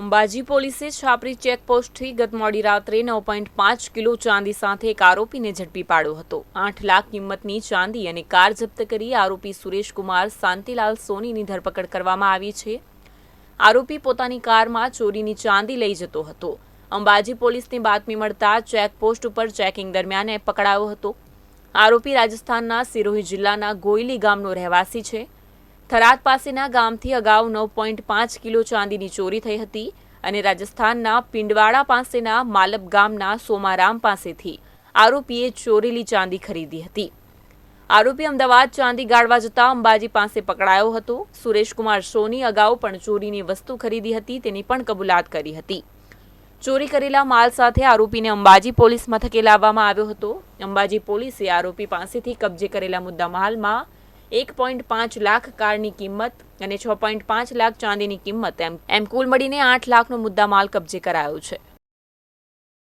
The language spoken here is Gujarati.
અંબાજી પોલીસે છાપરી ચેકપોસ્ટથી ગત મોડી રાત્રે નવ પોઈન્ટ પાંચ કિલો ચાંદી સાથે એક આરોપીને ઝડપી પાડ્યો હતો. આઠ લાખ કિંમતની ચાંદી અને કાર જપ્ત કરી આરોપી સુરેશકુમાર શાંતિલાલ સોનીની ધરપકડ કરવામાં આવી છે. આરોપી પોતાની કારમાં ચોરીની ચાંદી લઈ જતો હતો. અંબાજી પોલીસની બાતમી મળતા ચેકપોસ્ટ ઉપર ચેકિંગ દરમિયાન પકડાયો હતો. આરોપી રાજસ્થાનના સિરોહી જિલ્લાના ગોયલી ગામનો રહેવાસી છે. થરાદ પાસેના ગામથી અગાઉ નવ પોઈન્ટ પાંચ કિલો ચાંદીની ચોરી થઈ હતી અને રાજસ્થાનના પિંડવાડા પાસેના માલબ ગામના સોમારામ પાસેથી આરોપીએ ચોરેલી ચાંદી ખરીદી હતી. આરોપી અમદાવાદ ચાંદી ગાળવા જતા અંબાજી પાસે પકડાયો હતો. સુરેશકુમાર સોની અગાઉ પણ ચોરીની વસ્તુ ખરીદી હતી, તેની પણ કબૂલાત કરી હતી. ચોરી કરેલા માલ સાથે આરોપીને અંબાજી પોલીસ મથકે લાવવામાં આવ્યો હતો. અંબાજી પોલીસે આરોપી પાસેથી કબજે કરેલા મુદ્દા માલમાં એક પોઈન્ટ પાંચ લાખ કારની કિંમત અને છ પોઈન્ટ પાંચ લાખ ચાંદીની કિંમત એમ. એમ કુલ મળીને આઠ લાખનો મુદ્દા માલ કબજે કરાયો છે.